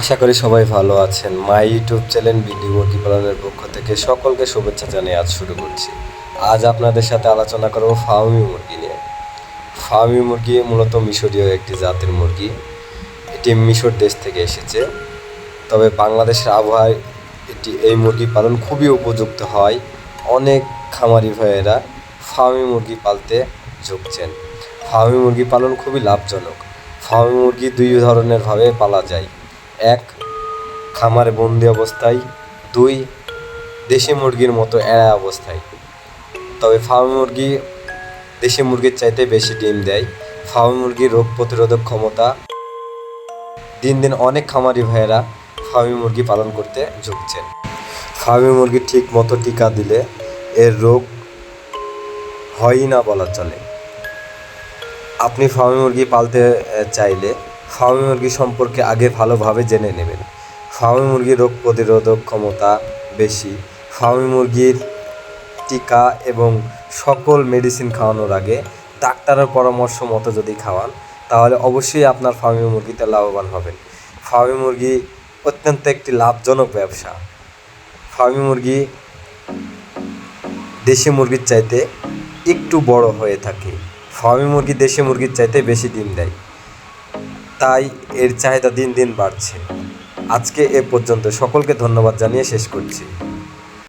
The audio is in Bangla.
আশা করি সবাই ভালো আছেন। মাই ইউটিউব চ্যানেল বিডি মুরগি পালনের পক্ষ থেকে সকলকে শুভেচ্ছা জানিয়ে আজ শুরু করছি। আজ আপনাদের সাথে আলোচনা করব ফার্মি মুরগি নিয়ে। ফার্মি মুরগি মূলত মিশরীয় একটি জাতের মুরগি। এটি মিশর দেশ থেকে এসেছে। তবে বাংলাদেশের আবহাওয়ায় এটি, এই মুরগি পালন খুবই উপযুক্ত হয়। অনেক খামারি ভাইয়েরা ফার্মি মুরগি পালতে ঝুঁকছেন। ফার্মি মুরগি পালন খুবই লাভজনক। ফার্মি মুরগি দুই ধরনের ভাবে পালা যায়। এক, খামারে বন্দি অবস্থায়। দুই, দেশি মুরগির মতো এড়া অবস্থায়। তবে ফার্ম মুরগি দেশি মুরগির চাইতে বেশি ডিম দেয়। ফার্মি মুরগির রোগ প্রতিরোধক ক্ষমতা দিন দিন অনেক খামারি ভাইয়েরা ফার্মি মুরগি পালন করতে ঝুঁকছেন। ফার্মি মুরগি ঠিক মতো টিকা দিলে এর রোগ হয়ই না বলা চলে। আপনি ফার্মি মুরগি পালতে চাইলে ফার্মি মুরগি সম্পর্কে আগে ভালোভাবে জেনে নেবেন। ফার্মি মুরগির রোগ প্রতিরোধক ক্ষমতা বেশি। ফার্মি মুরগির টিকা এবং সকল মেডিসিন খাওয়ানোর আগে ডাক্তারের পরামর্শ মতো যদি খাওয়ান, তাহলে অবশ্যই আপনার ফার্মি মুরগিতে লাভবান হবেন। ফার্মি মুরগি অত্যন্ত একটি লাভজনক ব্যবসা। ফার্মি মুরগি দেশি মুরগির চাইতে একটু বড় হয়ে থাকে। ফার্মি মুরগি দেশি মুরগির চাইতে বেশি ডিম দেয়। তাই এর চাহিদা দিন দিন বাড়ছে। আজকে এ পর্যন্ত সকলকে ধন্যবাদ জানিয়ে শেষ করছি।